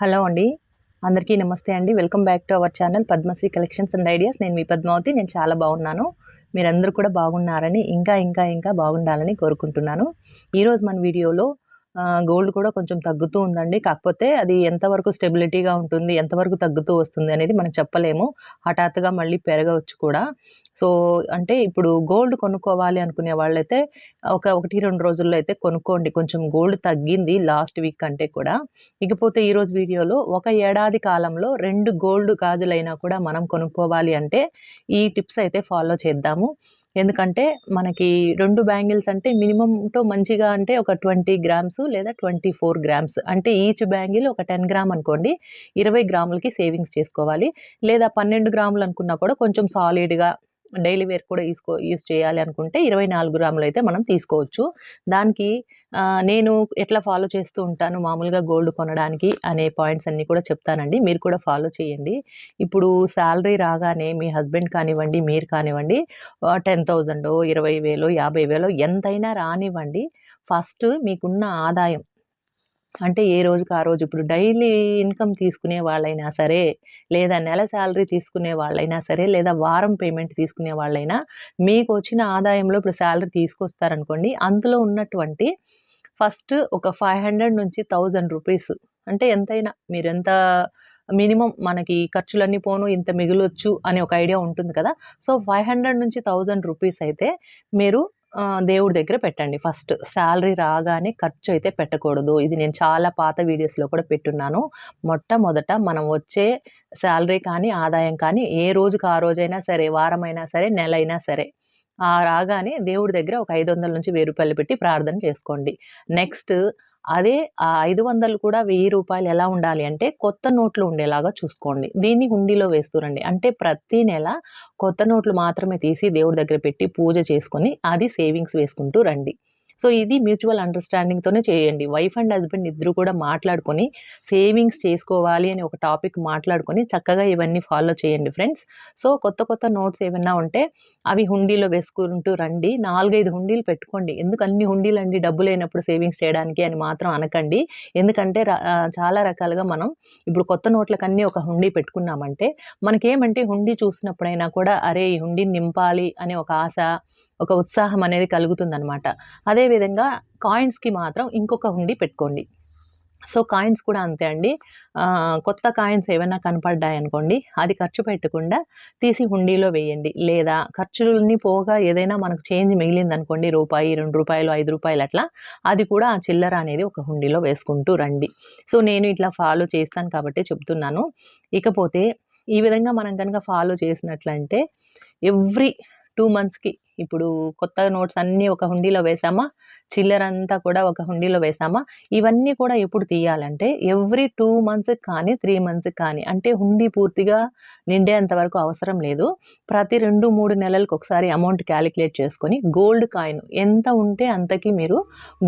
Hello అండి. అందరికీ నమస్తే అండి. Welcome back to our channel Padmashree collections and ideas. నేను మీ పద్మావతి. నేను చాలా బాగున్నాను. మీరందరూ కూడా బాగున్నారని ఇంకా ఇంకా ఇంకా బాగుండాలని కోరుకుంటున్నాను. ఈరోజు మన వీడియోలో గోల్డ్ కూడా కొంచెం తగ్గుతూ ఉందండి. కాకపోతే అది ఎంతవరకు స్టెబిలిటీగా ఉంటుంది ఎంతవరకు తగ్గుతూ వస్తుంది అనేది మనం చెప్పలేము. హఠాత్తుగా మళ్ళీ పెరగవచ్చు కూడా. సో అంటే ఇప్పుడు గోల్డ్ కొనుక్కోవాలి అనుకునే వాళ్ళైతే ఒక ఒకటి రెండు రోజుల్లో అయితే కొనుక్కోండి. కొంచెం గోల్డ్ తగ్గింది లాస్ట్ వీక్ కంటే కూడా. ఇకపోతే ఈరోజు వీడియోలో ఒక ఏడాది కాలంలో రెండు గోల్డ్ గాజులైనా కూడా మనం కొనుక్కోవాలి అంటే ఈ టిప్స్ అయితే ఫాలో చేద్దాము. ఎందుకంటే మనకి రెండు బ్యాంగిల్స్ అంటే మినిమంతో మంచిగా అంటే ఒక ట్వంటీ గ్రామ్స్ లేదా ట్వంటీ ఫోర్ గ్రామ్స్. అంటే ఈచ్ బ్యాంగిల్ ఒక టెన్ గ్రామ్ అనుకోండి ఇరవై గ్రాములకి సేవింగ్స్ చేసుకోవాలి. లేదా పన్నెండు గ్రాములు అనుకున్నా కూడా కొంచెం సాలిడ్గా డైలీ వేర్ కూడా తీసుకో యూస్ చేయాలి అనుకుంటే ఇరవై నాలుగు గ్రాములు అయితే మనం తీసుకోవచ్చు. దానికి నేను ఎట్లా ఫాలో చేస్తూ ఉంటాను మామూలుగా గోల్డ్ కొనడానికి అనే పాయింట్స్ అన్నీ కూడా చెప్తానండి. మీరు కూడా ఫాలో చేయండి. ఇప్పుడు శాలరీ రాగానే మీ హస్బెండ్ కానివ్వండి మీరు కానివ్వండి టెన్ థౌజండ్ ఇరవై వేలు యాభై వేలు ఎంతైనా రానివ్వండి. ఫస్ట్ మీకున్న ఆదాయం అంటే ఏ రోజుకి ఆ రోజు ఇప్పుడు డైలీ ఇన్కమ్ తీసుకునే వాళ్ళైనా సరే లేదా నెల శాలరీ తీసుకునే వాళ్ళైనా సరే లేదా వారం పేమెంట్ తీసుకునే వాళ్ళైనా మీకు వచ్చిన ఆదాయంలో ఇప్పుడు శాలరీ తీసుకొస్తారనుకోండి అందులో ఉన్నటువంటి ఫస్ట్ ఒక ఫైవ్ హండ్రెడ్ నుంచి థౌజండ్ రూపీస్ అంటే ఎంతైనా మీరు ఎంత మినిమం మనకి ఖర్చులన్నీ పోను ఇంత మిగిలొచ్చు అనే ఒక ఐడియా ఉంటుంది కదా. సో ఫైవ్ హండ్రెడ్ నుంచి థౌజండ్ రూపీస్ అయితే మీరు దేవుడి దగ్గర పెట్టండి. ఫస్ట్ శాలరీ రాగానే ఖర్చు అయితే పెట్టకూడదు. ఇది నేను చాలా పాత వీడియోస్లో కూడా పెట్టున్నాను. మొట్టమొదట మనం వచ్చే శాలరీ కానీ ఆదాయం కానీ ఏ రోజుకి ఆ రోజైనా సరే వారమైనా సరే నెల అయినా సరే ఆ రాగానే దేవుడి దగ్గర ఒక ఐదు వందల నుంచి వెయ్యి రూపాయలు పెట్టి ప్రార్థన చేసుకోండి. నెక్స్ట్ అదే ఆ ఐదు వందలు కూడా వెయ్యి రూపాయలు ఎలా ఉండాలి అంటే కొత్త నోట్లు ఉండేలాగా చూసుకోండి. దీన్ని హుండీలో వేస్తురండి. అంటే ప్రతి నెల కొత్త నోట్లు మాత్రమే తీసి దేవుడి దగ్గర పెట్టి పూజ చేసుకొని అది సేవింగ్స్ వేసుకుంటూ రండి. సో ఇది మ్యూచువల్ అండర్స్టాండింగ్తోనే చేయండి. వైఫ్ అండ్ హస్బెండ్ ఇద్దరు కూడా మాట్లాడుకొని సేవింగ్స్ చేసుకోవాలి అని ఒక టాపిక్ మాట్లాడుకొని చక్కగా ఇవన్నీ ఫాలో చేయండి ఫ్రెండ్స్. సో కొత్త కొత్త నోట్స్ ఏమైనా ఉంటే అవి హుండీలో వేసుకుంటూ రండి. నాలుగైదు హుండీలు పెట్టుకోండి. ఎందుకు అన్ని హుండీలు అండి డబ్బు లేనప్పుడు సేవింగ్స్ చేయడానికి అని మాత్రం అనకండి. ఎందుకంటే చాలా రకాలుగా మనం ఇప్పుడు కొత్త నోట్లకన్నీ ఒక హుండీ పెట్టుకున్నామంటే మనకేమంటే హుండీ చూసినప్పుడైనా కూడా అరే ఈ హుండీని నింపాలి అనే ఒక ఆశ ఒక ఉత్సాహం అనేది కలుగుతుందనమాట అదేవిధంగా కాయిన్స్కి మాత్రం ఇంకొక హుండీ పెట్టుకోండి. సో కాయిన్స్ కూడా అంతే అండి. కొత్త కాయిన్స్ ఏమైనా కనపడ్డాయి అనుకోండి అది ఖర్చు పెట్టకుండా తీసి హుండీలో వేయండి. లేదా ఖర్చులని పోగా ఏదైనా మనకు చేంజ్ మిగిలింది అనుకోండి రూపాయి రెండు రూపాయలు ఐదు రూపాయలు అట్లా అది కూడా ఆ చిల్లర అనేది ఒక హుండీలో వేసుకుంటూ రండి. సో నేను ఇట్లా ఫాలో చేస్తాను కాబట్టి చెప్తున్నాను. ఇకపోతే ఈ విధంగా మనం కనుక ఫాలో చేసినట్లంటే ఎవ్రీ టూ మంత్స్కి ఇప్పుడు కొత్త నోట్స్ అన్నీ ఒక హుండీలో వేసామా? చిల్లర అంతా కూడా ఒక హుండీలో వేసామా? ఇవన్నీ కూడా ఎప్పుడు తీయాలంటే ఎవ్రీ టూ మంత్స్ కానీ త్రీ మంత్స్ కానీ అంటే హుండీ పూర్తిగా నిండేంత వరకు అవసరం లేదు. ప్రతి రెండు మూడు నెలలకు ఒకసారి అమౌంట్ క్యాలిక్యులేట్ చేసుకొని గోల్డ్ కాయిన్ ఎంత ఉంటే అంతకి మీరు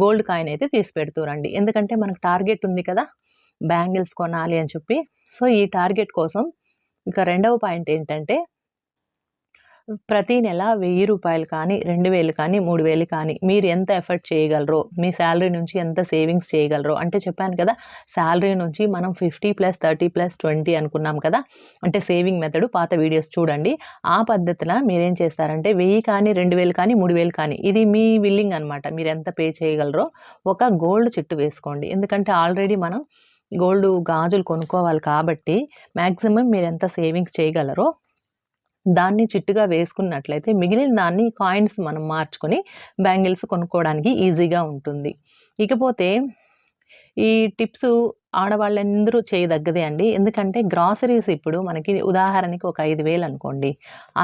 గోల్డ్ కాయిన్ అయితే తీసి పెడుతురండి ఎందుకంటే మనకు టార్గెట్ ఉంది కదా బ్యాంగిల్స్ కొనాలి అని చెప్పి. సో ఈ టార్గెట్ కోసం ఇక రెండవ పాయింట్ ఏంటంటే ప్రతి నెల వెయ్యి రూపాయలు కానీ రెండు వేలు కానీ మూడు వేలు కానీ మీరు ఎంత ఎఫర్ట్ చేయగలరో మీ శాలరీ నుంచి ఎంత సేవింగ్స్ చేయగలరో అంటే చెప్పాను కదా శాలరీ నుంచి మనం fifty plus thirty plus twenty అనుకున్నాం కదా అంటే సేవింగ్ మెథడ్ పాత వీడియోస్ చూడండి. ఆ పద్ధతిలో మీరేం చేస్తారంటే వెయ్యి కానీ రెండు వేలు కానీ మూడు వేలు కానీ ఇది మీ విల్లింగ్ అనమాట మీరు ఎంత పే చేయగలరో ఒక గోల్డ్ చెట్టు వేసుకోండి. ఎందుకంటే ఆల్రెడీ మనం గోల్డ్ గాజులు కొనుక్కోవాలి కాబట్టి మ్యాక్సిమం మీరు ఎంత సేవింగ్స్ చేయగలరో దాన్ని చిట్టుగా వేసుకున్నట్లయితే మిగిలిన దాన్ని కాయిన్స్ మనం మార్చుకొని బ్యాంగిల్స్ కొనుక్కోవడానికి ఈజీగా ఉంటుంది. ఇకపోతే ఈ టిప్స్ ఆడవాళ్ళందరూ చేయదగ్గదే అండి. ఎందుకంటే గ్రాసరీస్ ఇప్పుడు మనకి ఉదాహరణకి ఒక ఐదు వేలు అనుకోండి.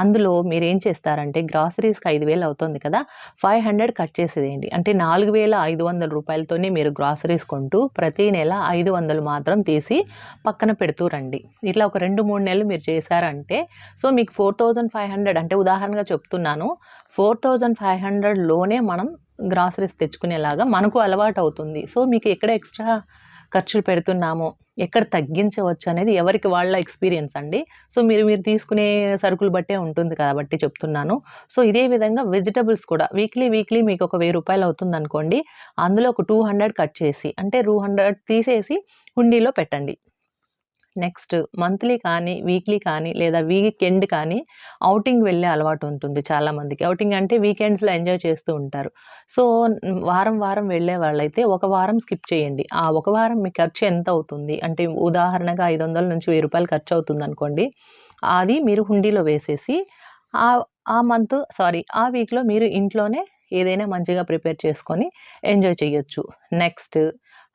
అందులో మీరు ఏం చేస్తారంటే గ్రాసరీస్కి ఐదు వేలు అవుతుంది కదా ఫైవ్ హండ్రెడ్ కట్ చేసేదేంటి? అంటే నాలుగు వేల ఐదు వందల రూపాయలతోనే మీరు గ్రాసరీస్ కొంటూ ప్రతి నెల ఐదు వందలు మాత్రం తీసి పక్కన పెడుతూ రండి. ఇట్లా ఒక రెండు మూడు నెలలు మీరు చేశారంటే సో మీకు ఫోర్ థౌజండ్ ఫైవ్ హండ్రెడ్ అంటే ఉదాహరణగా చెప్తున్నాను. ఫోర్ థౌజండ్ ఫైవ్ హండ్రెడ్లోనే మనం గ్రాసరీస్ తెచ్చుకునేలాగా మనకు అలవాటు అవుతుంది. సో మీకు ఎక్కడ ఎక్స్ట్రా ఖర్చులు పెడుతున్నాము ఎక్కడ తగ్గించవచ్చు అనేది ఎవరికి వాళ్ళ ఎక్స్పీరియన్స్ అండి. సో మీరు మీరు తీసుకునే సరుకులు బట్టే ఉంటుంది కాబట్టి చెప్తున్నాను. సో ఇదే విధంగా వెజిటబుల్స్ కూడా వీక్లీ వీక్లీ మీకు ఒక వెయ్యి రూపాయలు అవుతుంది అనుకోండి అందులో ఒక టూ హండ్రెడ్ కట్ చేసి అంటే టూ హండ్రెడ్ తీసేసి హుండీలో పెట్టండి. నెక్స్ట్ మంత్లీ కానీ వీక్లీ కానీ లేదా వీకెండ్ కానీ ఔటింగ్ వెళ్ళే అలవాటు ఉంటుంది చాలామందికి ఔటింగ్ అంటే వీకెండ్స్లో ఎంజాయ్ చేస్తూ ఉంటారు. సో వారం వారం వెళ్ళే వాళ్ళైతే ఒక వారం స్కిప్ చేయండి. ఆ ఒక వారం మీ ఖర్చు ఎంత అవుతుంది? అంటే ఉదాహరణగా ఐదు వందల నుంచి వెయ్యి రూపాయలు ఖర్చు అవుతుంది అనుకోండి. అది మీరు హుండీలో వేసేసి ఆ ఆ మంత్ సారీ ఆ వీక్లో మీరు ఇంట్లోనే ఏదైనా మంచిగా ప్రిపేర్ చేసుకొని ఎంజాయ్ చేయొచ్చు. నెక్స్ట్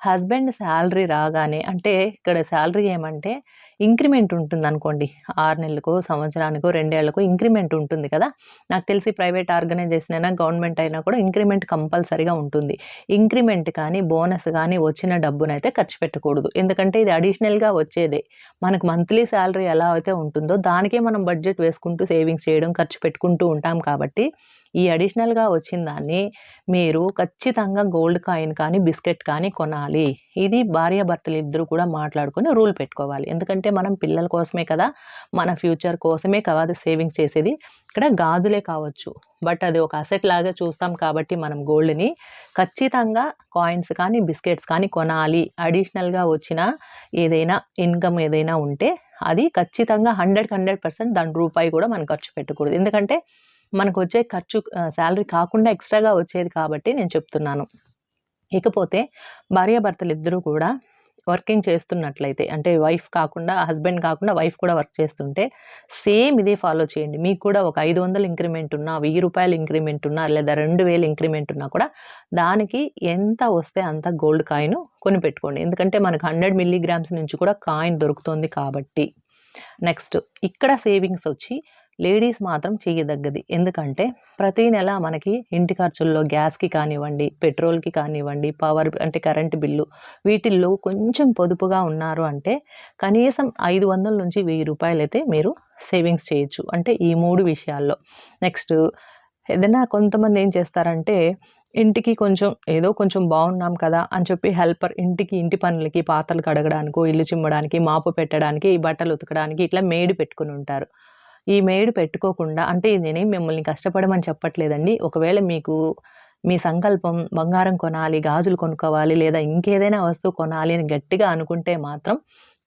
హస్బెండ్ శాలరీ రాగానే అంటే ఇక్కడ శాలరీ ఏమంటే ఇంక్రిమెంట్ ఉంటుంది అనుకోండి ఆరు నెలలకో సంవత్సరానికో రెండేళ్ళకో ఇంక్రిమెంట్ ఉంటుంది కదా. నాకు తెలిసి ప్రైవేట్ ఆర్గనైజేషన్ అయినా గవర్నమెంట్ అయినా కూడా ఇంక్రిమెంట్ కంపల్సరీగా ఉంటుంది. ఇంక్రిమెంట్ కానీ బోనస్ కానీ వచ్చిన డబ్బునైతే ఖర్చు పెట్టకూడదు. ఎందుకంటే ఇది అడిషనల్గా వచ్చేదే. మనకు మంత్లీ శాలరీ ఎలా అయితే ఉంటుందో దానికే మనం బడ్జెట్ వేసుకుంటూ సేవింగ్స్ చేయడం ఖర్చు పెట్టుకుంటూ ఉంటాం కాబట్టి ఈ అడిషనల్గా వచ్చిన దాన్ని మీరు ఖచ్చితంగా గోల్డ్ కాయిన్ కానీ బిస్కెట్ కానీ కొనాలి. ఇది భార్యాభర్తలు ఇద్దరు కూడా మాట్లాడుకొని రూల్ పెట్టుకోవాలి. ఎందుకంటే మనం పిల్లల కోసమే కదా మన ఫ్యూచర్ కోసమే కాదు సేవింగ్స్ చేసేది. ఇక్కడ గాజులే కావచ్చు బట్ అది ఒక అసెట్ లాగా చూస్తాం కాబట్టి మనం గోల్డ్ని ఖచ్చితంగా కాయిన్స్ కానీ బిస్కెట్స్ కానీ కొనాలి. అడిషనల్గా వచ్చిన ఏదైనా ఇన్కమ్ ఏదైనా ఉంటే అది ఖచ్చితంగా హండ్రెడ్కి హండ్రెడ్ పర్సెంట్ దాని రూపాయి కూడా మనం ఖర్చు పెట్టకూడదు. ఎందుకంటే మనకు వచ్చే ఖర్చు శాలరీ కాకుండా ఎక్స్ట్రాగా వచ్చేది కాబట్టి నేను చెప్తున్నాను. ఇకపోతే భార్యాభర్తలు ఇద్దరూ కూడా వర్కింగ్ చేస్తున్నట్లయితే అంటే వైఫ్ కాకుండా హస్బెండ్ కాకుండా వైఫ్ కూడా వర్క్ చేస్తుంటే సేమ్ ఇదే ఫాలో చేయండి. మీకు కూడా ఒక ఐదు వందలు ఇంక్రిమెంట్ ఉన్నా వెయ్యి రూపాయలు ఇంక్రిమెంట్ ఉన్నా లేదా రెండు వేలు ఇంక్రిమెంట్ ఉన్నా కూడా దానికి ఎంత వస్తే అంత గోల్డ్ కాయిన్ కొని పెట్టుకోండి ఎందుకంటే మనకు హండ్రెడ్ మిల్లీగ్రామ్స్ నుంచి కూడా కాయిన్ దొరుకుతుంది కాబట్టి. నెక్స్ట్ ఇక్కడ సేవింగ్స్ వచ్చి లేడీస్ మాత్రం చేయదగ్గది. ఎందుకంటే ప్రతి నెల మనకి ఇంటి ఖర్చుల్లో గ్యాస్కి కానివ్వండి పెట్రోల్కి కానివ్వండి పవర్ అంటే కరెంటు బిల్లు వీటిల్లో కొంచెం పొదుపుగా ఉన్నారు అంటే కనీసం ఐదు వందల నుంచి వెయ్యి రూపాయలు అయితే మీరు సేవింగ్స్ చేయొచ్చు. అంటే ఈ మూడు విషయాల్లో. నెక్స్ట్ ఏదైనా కొంతమంది ఏం చేస్తారంటే ఇంటికి కొంచెం ఏదో కొంచెం బాగున్నాం కదా అని చెప్పి హెల్పర్ ఇంటికి ఇంటి పనులకి పాత్రలు కడగడానికో ఇల్లు చిమ్మడానికి మాపు పెట్టడానికి బట్టలు ఉతకడానికి ఇట్లా మేడి పెట్టుకుని ఉంటారు. ఈ మేడ్ పెట్టుకోకుండా అంటే నేనేం మిమ్మల్ని కష్టపడమని చెప్పట్లేదండి. ఒకవేళ మీకు మీ సంకల్పం బంగారం కొనాలి గాజులు కొనుక్కోవాలి లేదా ఇంకేదైనా వస్తువు కొనాలి అని గట్టిగా అనుకుంటే మాత్రం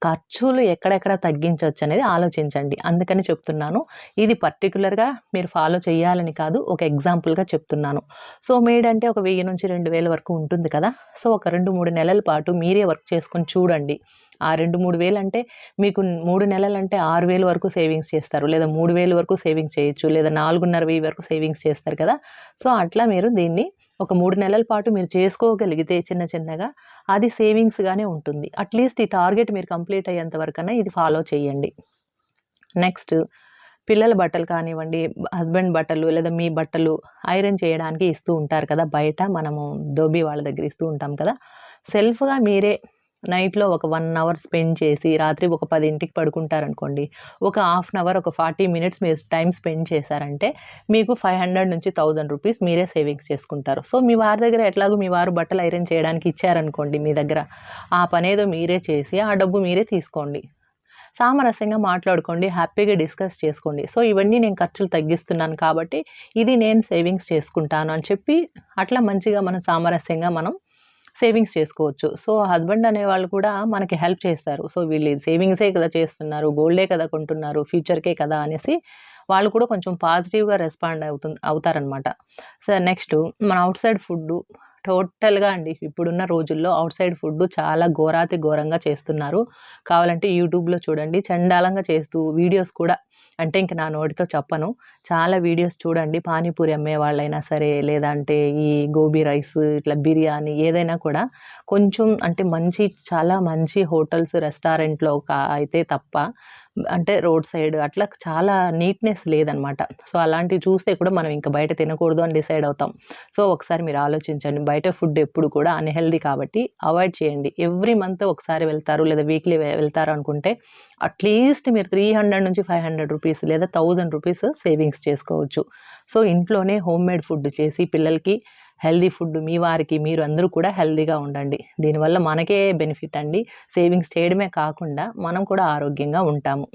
ఖర్చులు ఎక్కడెక్కడ తగ్గించవచ్చు అనేది ఆలోచించండి. అందుకని చెప్తున్నాను. ఇది పర్టికులర్గా మీరు ఫాలో చేయాలని కాదు ఒక ఎగ్జాంపుల్గా చెప్తున్నాను. సో మేడ్ అంటే ఒక వెయ్యి నుంచి రెండు వేల వరకు ఉంటుంది కదా? సో ఒక రెండు మూడు నెలల పాటు మీరే వర్క్ చేసుకొని చూడండి. ఆ రెండు మూడు వేలు అంటే మీకు మూడు నెలలు అంటే ఆరు వేలు వరకు సేవింగ్స్ చేస్తారు. లేదా మూడు వేలు వరకు సేవింగ్స్ చేయొచ్చు. లేదా నాలుగున్నర వెయ్యి వరకు సేవింగ్స్ చేస్తారు కదా. సో అట్లా మీరు దీన్ని ఒక మూడు నెలల పాటు మీరు చేసుకోగలిగితే చిన్న చిన్నగా అది సేవింగ్స్గానే ఉంటుంది. అట్లీస్ట్ ఈ టార్గెట్ మీరు కంప్లీట్ అయ్యేంత వరకైనా ఇది ఫాలో చేయండి. నెక్స్ట్ పిల్లల బట్టలు కానివ్వండి హస్బెండ్ బట్టలు లేదా మీ బట్టలు ఐరన్ చేయడానికి ఇస్తూ ఉంటారు కదా. బయట మనము దోబీ వాళ్ళ దగ్గర ఇస్తూ ఉంటాం కదా. సెల్ఫ్గా మీరే నైట్లో ఒక వన్ అవర్ స్పెండ్ చేసి రాత్రి ఒక పదింటికి పడుకుంటారనుకోండి ఒక హాఫ్ అన్ అవర్ ఒక ఫార్టీ మినిట్స్ మీరు టైం స్పెండ్ చేశారంటే మీకు ఫైవ్ హండ్రెడ్ నుంచి థౌజండ్ రూపీస్ మీరే సేవింగ్స్ చేసుకుంటారు. సో మీ వారి దగ్గర ఎట్లాగో మీ వారు బట్టలు ఐరన్ చేయడానికి ఇచ్చారనుకోండి మీ దగ్గర ఆ పనేదో మీరే చేసి ఆ డబ్బు మీరే తీసుకోండి. సామరస్యంగా మాట్లాడుకోండి హ్యాపీగా డిస్కస్ చేసుకోండి. సో ఇవన్నీ నేను ఖర్చులు తగ్గిస్తున్నాను కాబట్టి ఇది నేను సేవింగ్స్ చేసుకుంటాను అని చెప్పి అట్లా మంచిగా మనం సామరస్యంగా మనం సేవింగ్స్ చేసుకోవచ్చు. సో హస్బెండ్ అనేవాళ్ళు కూడా మనకి హెల్ప్ చేస్తారు. సో వీళ్ళు సేవింగ్సే కదా చేస్తున్నారు గోల్డే కదా కొంటున్నారు ఫ్యూచర్కే కదా అనేసి వాళ్ళు కూడా కొంచెం పాజిటివ్గా రెస్పాండ్ అవుతుంది అవుతారనమాట సో నెక్స్ట్ మన అవుట్ సైడ్ ఫుడ్ టోటల్గా అండి. ఇప్పుడున్న రోజుల్లో అవుట్ సైడ్ ఫుడ్ చాలా ఘోరాతి ఘోరంగా చేస్తున్నారు. కావాలంటే యూట్యూబ్లో చూడండి. చండాలంగా చేస్తూ వీడియోస్ కూడా అంటే ఇంక నా నోటితో చెప్పను. చాలా వీడియోస్ చూడండి. పానీపూరి అమ్మే వాళ్ళైనా సరే లేదంటే ఈ గోబీ రైస్ ఇట్లా బిర్యానీ ఏదైనా కూడా కొంచెం అంటే మంచి చాలా మంచి హోటల్స్ రెస్టారెంట్లో అయితే తప్ప అంటే రోడ్ సైడ్ అట్లా చాలా నీట్నెస్ లేదనమాట. సో అలాంటివి చూస్తే కూడా మనం ఇంకా బయట తినకూడదు అని డిసైడ్ అవుతాం. సో ఒకసారి మీరు ఆలోచించండి. బయట ఫుడ్ ఎప్పుడు కూడా అన్హెల్దీ కాబట్టి అవాయిడ్ చేయండి. ఎవ్రీ మంత్ ఒకసారి వెళ్తారు లేదా వీక్లీ వెళ్తారు అనుకుంటే అట్లీస్ట్ మీరు త్రీ హండ్రెడ్ నుంచి ఫైవ్ హండ్రెడ్ రూపీస్ లేదా థౌజండ్ రూపీస్ సేవింగ్స్ చేసుకోవచ్చు. సో ఇంట్లోనే హోమ్ మేడ్ ఫుడ్ చేసి పిల్లలకి హెల్దీ ఫుడ్ మీ వారికి మీరు అందరూ కూడా హెల్దీగా ఉండండి. దీనివల్ల మనకే బెనిఫిట్ అండి. సేవింగ్స్ చేయడమే కాకుండా మనం కూడా ఆరోగ్యంగా ఉంటాము.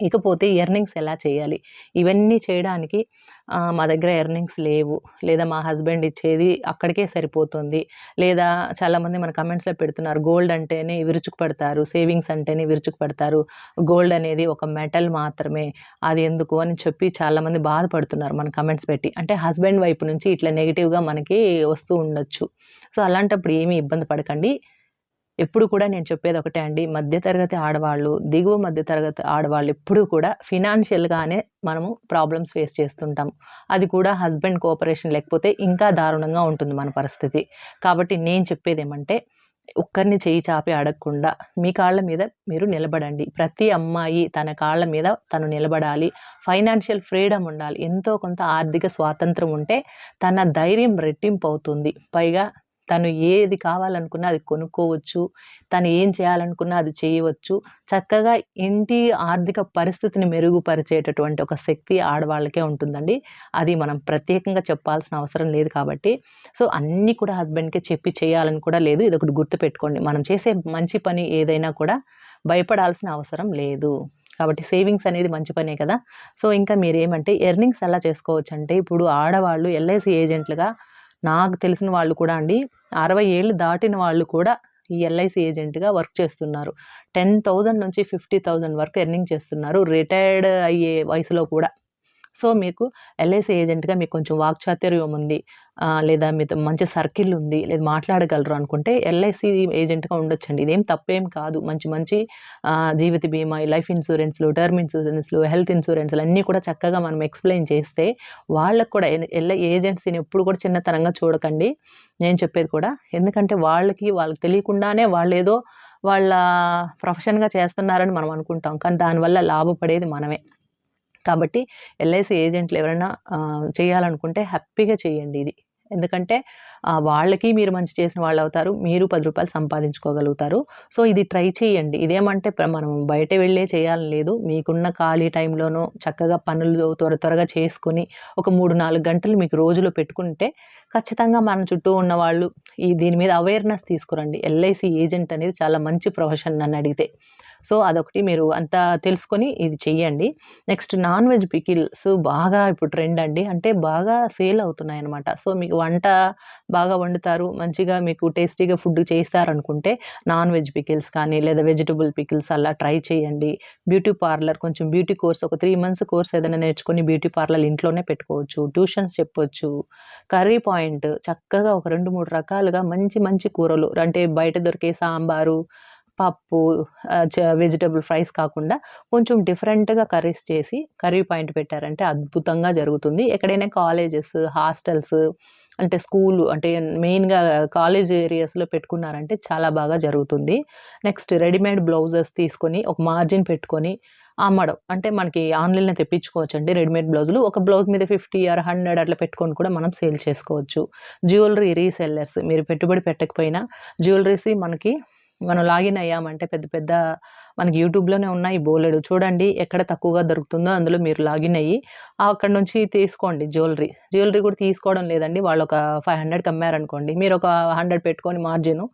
ఇకపోతే ఎర్నింగ్స్ ఎలా చేయాలి? ఇవన్నీ చేయడానికి మా దగ్గర ఎర్నింగ్స్ లేవు. లేదా మా హస్బెండ్ ఇచ్చేది అక్కడికే సరిపోతుంది. లేదా చాలామంది మన కమెంట్స్లో పెడుతున్నారు గోల్డ్ అంటేనే విరుచుకు పెడతారు సేవింగ్స్ అంటేనే విరుచుకు పెడతారు గోల్డ్ అనేది ఒక మెటల్ మాత్రమే అది ఎందుకు? అని చెప్పి చాలామంది బాధపడుతున్నారు మన కమెంట్స్ పెట్టి. అంటే హస్బెండ్ వైపు నుంచి ఇట్లా నెగిటివ్గా మనకి వస్తూ ఉండొచ్చు. సో అలాంటప్పుడు ఏమీ ఇబ్బంది పడకండి. ఎప్పుడు కూడా నేను చెప్పేది ఒకటే అండి మధ్యతరగతి ఆడవాళ్ళు దిగువ మధ్యతరగతి ఆడవాళ్ళు ఎప్పుడూ కూడా ఫినాన్షియల్గానే మనము ప్రాబ్లమ్స్ ఫేస్ చేస్తుంటాం. అది కూడా హస్బెండ్ కోఆపరేషన్ లేకపోతే ఇంకా దారుణంగా ఉంటుంది మన పరిస్థితి. కాబట్టి నేను చెప్పేది ఏమంటే ఒక్కరిని చేయి చాపి అడగకుండా మీ కాళ్ళ మీద మీరు నిలబడండి. ప్రతి అమ్మాయి తన కాళ్ళ మీద తను నిలబడాలి. ఫైనాన్షియల్ ఫ్రీడమ్ ఉండాలి. ఎంతో కొంత ఆర్థిక స్వాతంత్రం ఉంటే తన ధైర్యం రెట్టింపు అవుతుంది. పైగా తను ఏది కావాలనుకున్నా అది కొనుక్కోవచ్చు తను ఏం చేయాలనుకున్నా అది చేయవచ్చు. చక్కగా ఇంటి ఆర్థిక పరిస్థితిని మెరుగుపరిచేటటువంటి ఒక శక్తి ఆడవాళ్ళకే ఉంటుందండి. అది మనం ప్రత్యేకంగా చెప్పాల్సిన అవసరం లేదు కాబట్టి. సో అన్నీ కూడా హస్బెండ్కి చెప్పి చేయాలని కూడా లేదు. ఇది ఒకటి గుర్తుపెట్టుకోండి. మనం చేసే మంచి పని ఏదైనా కూడా భయపడాల్సిన అవసరం లేదు. కాబట్టి సేవింగ్స్ అనేది మంచి పనే కదా. సో ఇంకా మీరు ఏమంటే ఎర్నింగ్స్ ఎలా చేసుకోవచ్చు అంటే ఇప్పుడు ఆడవాళ్ళు ఎల్ఐసి ఏజెంట్లుగా నాకు తెలిసిన వాళ్ళు కూడా అండి అరవై ఏళ్ళు దాటిన వాళ్ళు కూడా ఈ ఎల్ఐసి ఏజెంట్గా వర్క్ చేస్తున్నారు. టెన్ థౌజండ్ నుంచి ఫిఫ్టీ థౌజండ్ వరకు ఎర్నింగ్ చేస్తున్నారు. రిటైర్డ్ అయ్యే వయసులో కూడా. సో మీకు ఎల్ఐసి ఏజెంట్గా మీకు కొంచెం వాక్చాతుర్యం ఉంది. లేదా మీతో మంచి సర్కిల్ ఉంది లేదా మాట్లాడగలరు అనుకుంటే ఎల్ఐసి ఏజెంట్గా ఉండొచ్చండి. ఇదేం తప్పేం కాదు. మంచి మంచి జీవిత బీమా లైఫ్ ఇన్సూరెన్స్లు టర్మ్ ఇన్సూరెన్స్లు హెల్త్ ఇన్సూరెన్స్లు అన్నీ కూడా చక్కగా మనం ఎక్స్ప్లెయిన్ చేస్తే వాళ్ళకు కూడా ఎల్ఐ ఏజెన్సీని ఎప్పుడు కూడా చిన్నతనంగా చూడకండి. నేను చెప్పేది కూడా ఎందుకంటే వాళ్ళకి వాళ్ళకి తెలియకుండానే వాళ్ళు ఏదో వాళ్ళ ప్రొఫెషన్గా చేస్తున్నారని మనం అనుకుంటాం. కానీ దానివల్ల లాభపడేది మనమే. కాబట్టి ఎల్ఐసి ఏజెంట్లు ఎవరైనా చేయాలనుకుంటే హ్యాపీగా చేయండి ఇది. ఎందుకంటే వాళ్ళకి మీరు మంచి చేసిన వాళ్ళు అవుతారు మీరు పది రూపాయలు సంపాదించుకోగలుగుతారు. సో ఇది ట్రై చేయండి. ఇదేమంటే ప్ర- మనం బయట వెళ్ళే చేయాలని లేదు. మీకున్న ఖాళీ టైంలోనూ చక్కగా పనులు త్వర త్వరగా చేసుకొని ఒక మూడు నాలుగు గంటలు మీకు రోజులో పెట్టుకుంటే ఖచ్చితంగా మన చుట్టూ ఉన్న వాళ్ళు ఈ దీని మీద అవేర్నెస్ తీసుకురండి. ఎల్ఐసి ఏజెంట్ అనేది చాలా మంచి ప్రొఫెషన్ నన్ను అడిగితే. సో అదొకటి మీరు అంతా తెలుసుకొని ఇది చెయ్యండి. నెక్స్ట్ నాన్ వెజ్ పికిల్స్ బాగా ఇప్పుడు ట్రెండ్ అండి. అంటే బాగా సేల్ అవుతున్నాయి అనమాట సో మీకు వంట బాగా వండుతారు మంచిగా మీకు టేస్టీగా ఫుడ్ చేస్తారనుకుంటే నాన్ వెజ్ పికిల్స్ కానీ లేదా వెజిటబుల్ పికిల్స్ అలా ట్రై చేయండి బ్యూటీ పార్లర్ కొంచెం బ్యూటీ కోర్స్ ఒక త్రీ మంత్స్ కోర్స్ ఏదైనా నేర్చుకొని బ్యూటీ పార్లర్ ఇంట్లోనే పెట్టుకోవచ్చు. ట్యూషన్స్ చెప్పొచ్చు. కర్రీ పాయింట్ చక్కగా ఒక రెండు మూడు రకాలుగా మంచి మంచి కూరలు అంటే బయట దొరికే సాంబారు పప్పు వెజిటబుల్ ఫ్రైస్ కాకుండా కొంచెం డిఫరెంట్గా కర్రీస్ చేసి కర్రీ పాయింట్ పెట్టారంటే అద్భుతంగా జరుగుతుంది. ఎక్కడైనా కాలేజెస్ హాస్టల్స్ అంటే స్కూల్ అంటే మెయిన్గా కాలేజ్ ఏరియాస్లో పెట్టుకున్నారంటే చాలా బాగా జరుగుతుంది. నెక్స్ట్ రెడీమేడ్ బ్లౌజెస్ తీసుకొని ఒక మార్జిన్ పెట్టుకొని అమ్మడం. అంటే మనకి ఆన్లైన్లో తెప్పించుకోవచ్చు అండి రెడీమేడ్ బ్లౌజులు. ఒక బ్లౌజ్ మీద ఫిఫ్టీ ఆర్ హండ్రెడ్ అట్లా పెట్టుకొని కూడా మనం సేల్ చేసుకోవచ్చు. జ్యువెలరీ రీసెల్లర్స్ మీరు పెట్టుబడి పెట్టకపోయినా జ్యువెలరీస్ మనకి మనం లాగిన్ అయ్యామంటే పెద్ద పెద్ద మనకి యూట్యూబ్లోనే ఉన్నాయి బోలెడు. చూడండి ఎక్కడ తక్కువగా దొరుకుతుందో అందులో మీరు లాగిన్ అయ్యి అక్కడ నుంచి తీసుకోండి జ్యువెలరీ. జ్యువెలరీ కూడా తీసుకోవడం లేదండి. వాళ్ళు ఒక ఫైవ్ హండ్రెడ్కి అమ్మారనుకోండి. మీరు ఒక హండ్రెడ్ పెట్టుకొని మార్జిన్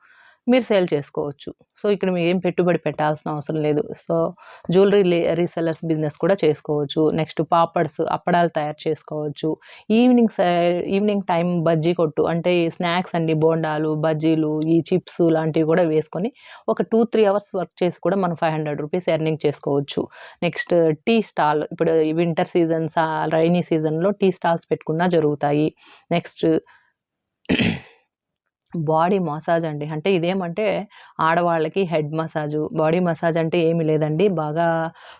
మీరు సేల్ చేసుకోవచ్చు. సో ఇక్కడ మీరు ఏం పెట్టుబడి పెట్టాల్సిన అవసరం లేదు. సో జ్యువెలరీ రీసెల్లర్స్ బిజినెస్ కూడా చేసుకోవచ్చు. నెక్స్ట్ పాపడ్స్ అప్పడాలు తయారు చేసుకోవచ్చు. ఈవినింగ్ సై- ఈవినింగ్ టైం బజ్జీ కొట్టు అంటే స్నాక్స్ అండి బోండాలు బజ్జీలు ఈ చిప్స్ లాంటివి కూడా వేసుకొని ఒక టూ త్రీ అవర్స్ వర్క్ చేసి కూడా మనం ఫైవ్ హండ్రెడ్ రూపీస్ ఎర్నింగ్ చేసుకోవచ్చు. నెక్స్ట్ టీ స్టాల్ ఇప్పుడు వింటర్ సీజన్స్ రైనీ సీజన్లో టీ స్టాల్స్ పెట్టుకున్నా జరుగుతాయి. నెక్స్ట్ బాడీ మసాజ్ అండి. అంటే ఇదేమంటే ఆడవాళ్ళకి హెడ్ మసాజు బాడీ మసాజ్ అంటే ఏమి లేదండి. బాగా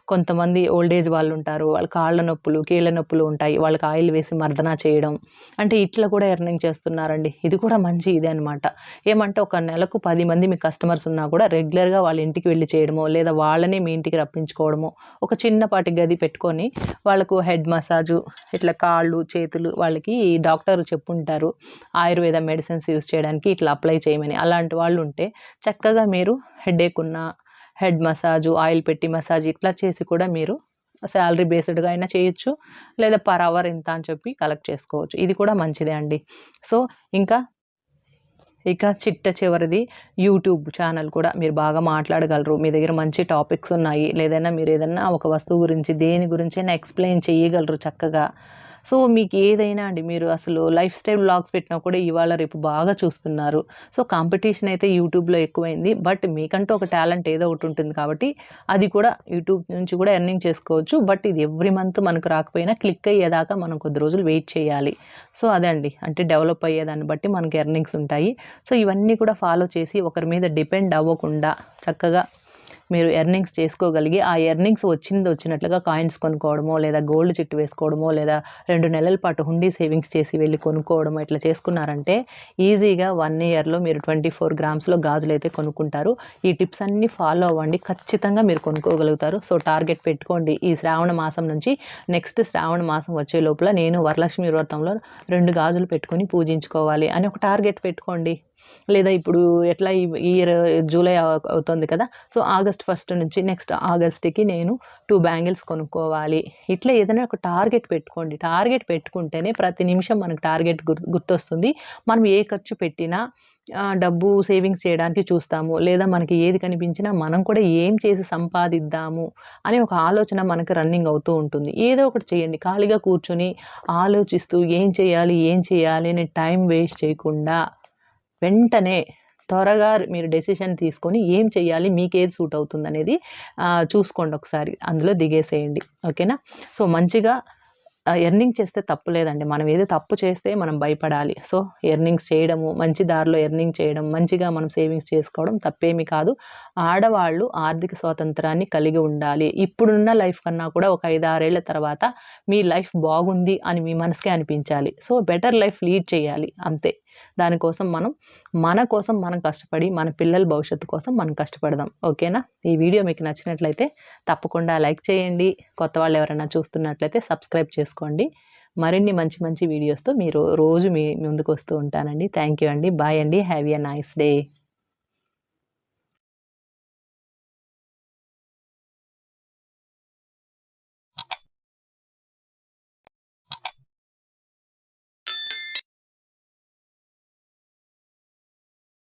కొంతమంది ఓల్డ్ ఏజ్ వాళ్ళు ఉంటారు వాళ్ళ కాళ్ళ నొప్పులు కీళ్ళ నొప్పులు ఉంటాయి. వాళ్ళకి ఆయిల్ వేసి మర్దన చేయడం. అంటే ఇట్లా కూడా ఎర్నింగ్ చేస్తున్నారండి. ఇది కూడా మంచి ఇదే అనమాట ఏమంటే ఒక నెలకు పది మంది మీ కస్టమర్స్ ఉన్నా కూడా రెగ్యులర్గా వాళ్ళ ఇంటికి వెళ్ళి చేయడమో లేదా వాళ్ళని మీ ఇంటికి రప్పించుకోవడమో ఒక చిన్నపాటి గది పెట్టుకొని వాళ్ళకు హెడ్ మసాజు ఇట్లా కాళ్ళు చేతులు వాళ్ళకి డాక్టర్ చెప్పుంటారు. ఆయుర్వేద మెడిసిన్స్ యూస్ చేయడానికి ఇట్లా అప్లై చేయమని. అలాంటి వాళ్ళు ఉంటే చక్కగా మీరు హెడేక్ ఉన్న హెడ్ మసాజ్ ఆయిల్ పెట్టి మసాజ్ ఇట్లా చేసి కూడా మీరు శాలరీ బేస్డ్గా అయినా చేయొచ్చు. లేదా పర్ అవర్ ఇంత అని చెప్పి కలెక్ట్ చేసుకోవచ్చు. ఇది కూడా మంచిదే అండి. సో ఇంకా ఇక చిట్ట చివరిది యూట్యూబ్ ఛానల్ కూడా మీరు బాగా మాట్లాడగలరు. మీ దగ్గర మంచి టాపిక్స్ ఉన్నాయి. లేదైనా మీరు ఏదైనా ఒక వస్తువు గురించి దేని గురించి అయినా ఎక్స్ప్లెయిన్ చేయగలరు చక్కగా. సో మీకు ఏదైనా అండి మీరు అసలు లైఫ్ స్టైల్ బ్లాగ్స్ పెట్టినా కూడా ఇవాళ రేపు బాగా చూస్తున్నారు. సో కాంపిటీషన్ అయితే యూట్యూబ్లో ఎక్కువైంది. బట్ మీకంటూ ఒక టాలెంట్ ఏదో ఒకటి ఉంటుంది కాబట్టి అది కూడా యూట్యూబ్ నుంచి కూడా ఎర్నింగ్ చేసుకోవచ్చు. బట్ ఇది ఎవ్రీ మంత్ మనకు రాకపోయినా క్లిక్ అయ్యేదాకా మనం కొద్ది రోజులు వెయిట్ చేయాలి. సో అదే అండి అంటే డెవలప్ అయ్యేదాన్ని బట్టి మనకి ఎర్నింగ్స్ ఉంటాయి. సో ఇవన్నీ కూడా ఫాలో చేసి ఒకరి మీద డిపెండ్ అవ్వకుండా చక్కగా మీరు ఎర్నింగ్స్ చేసుకోగలిగి ఆ ఎర్నింగ్స్ వచ్చింది వచ్చినట్లుగా కాయిన్స్ కొనుక్కోవడమో లేదా గోల్డ్ చిట్టు వేసుకోవడమో లేదా రెండు నెలల పాటు హుండీ సేవింగ్స్ చేసి వెళ్ళి కొనుక్కోవడమో ఇట్లా చేసుకున్నారంటే ఈజీగా వన్ ఇయర్లో మీరు ట్వంటీ ఫోర్ గ్రామ్స్లో గాజులు అయితే కొనుక్కుంటారు. ఈ టిప్స్ అన్నీ ఫాలో అవ్వండి. ఖచ్చితంగా మీరు కొనుక్కోగలుగుతారు. సో టార్గెట్ పెట్టుకోండి ఈ శ్రావణ మాసం నుంచి. నెక్స్ట్ శ్రావణ మాసం వచ్చే లోపల నేను వరలక్ష్మి వ్రతంలో రెండు గాజులు పెట్టుకొని పూజించుకోవాలి అని ఒక టార్గెట్ పెట్టుకోండి. లేదా ఇప్పుడు ఎట్లా ఈ ఇయర్ జూలై అవుతుంది కదా. సో ఆగస్ట్ ఫస్ట్ నుంచి నెక్స్ట్ ఆగస్ట్కి నేను టూ బ్యాంగిల్స్ కొనుక్కోవాలి. ఇట్లా ఏదైనా ఒక టార్గెట్ పెట్టుకోండి. టార్గెట్ పెట్టుకుంటేనే ప్రతి నిమిషం మనకు టార్గెట్ గుర్తు గుర్తొస్తుంది. మనం ఏ ఖర్చు పెట్టినా డబ్బు సేవింగ్స్ చేయడానికి చూస్తాము. లేదా మనకి ఏది కనిపించినా మనం కూడా ఏం చేసి సంపాదిద్దాము అనే ఒక ఆలోచన మనకు రన్నింగ్ అవుతూ ఉంటుంది. ఏదో ఒకటి చేయండి. ఖాళీగా కూర్చొని ఆలోచిస్తూ ఏం చేయాలి ఏం చేయాలి అనే టైం వేస్ట్ చేయకుండా వెంటనే త్వరగా మీరు డెసిషన్ తీసుకొని ఏం చేయాలి మీకు ఏది సూట్ అవుతుంది అనేది చూసుకోండి ఒకసారి. అందులో దిగేసేయండి. ఓకేనా? సో మంచిగా ఎర్నింగ్ చేస్తే తప్పు లేదండి. మనం ఏదో తప్పు చేస్తే మనం భయపడాలి. సో ఎర్నింగ్స్ చేయడము మంచి దారిలో ఎర్నింగ్ చేయడం మంచిగా మనం సేవింగ్స్ చేసుకోవడం తప్పేమీ కాదు. ఆడవాళ్ళు ఆర్థిక స్వాతంత్రాన్ని కలిగి ఉండాలి. ఇప్పుడున్న లైఫ్ కన్నా కూడా ఒక ఐదు ఆరేళ్ళ తర్వాత మీ లైఫ్ బాగుంది అని మీ మనసుకే అనిపించాలి. సో బెటర్ లైఫ్ లీడ్ చేయాలి. అంతే. దానికోసం మనం మన కోసం మనం కష్టపడి మన పిల్లల భవిష్యత్తు కోసం మనం కష్టపడదాం. ఓకేనా? ఈ వీడియో మీకు నచ్చినట్లయితే తప్పకుండా లైక్ చేయండి. కొత్త వాళ్ళు ఎవరైనా చూస్తున్నట్లయితే సబ్స్క్రైబ్ చేసుకోండి. మరిన్ని మంచి మంచి వీడియోస్తో మీరు రోజు మీ ముందుకు వస్తూ ఉంటానండి. థ్యాంక్ యూ అండి. బాయ్ అండి. Have a nice day.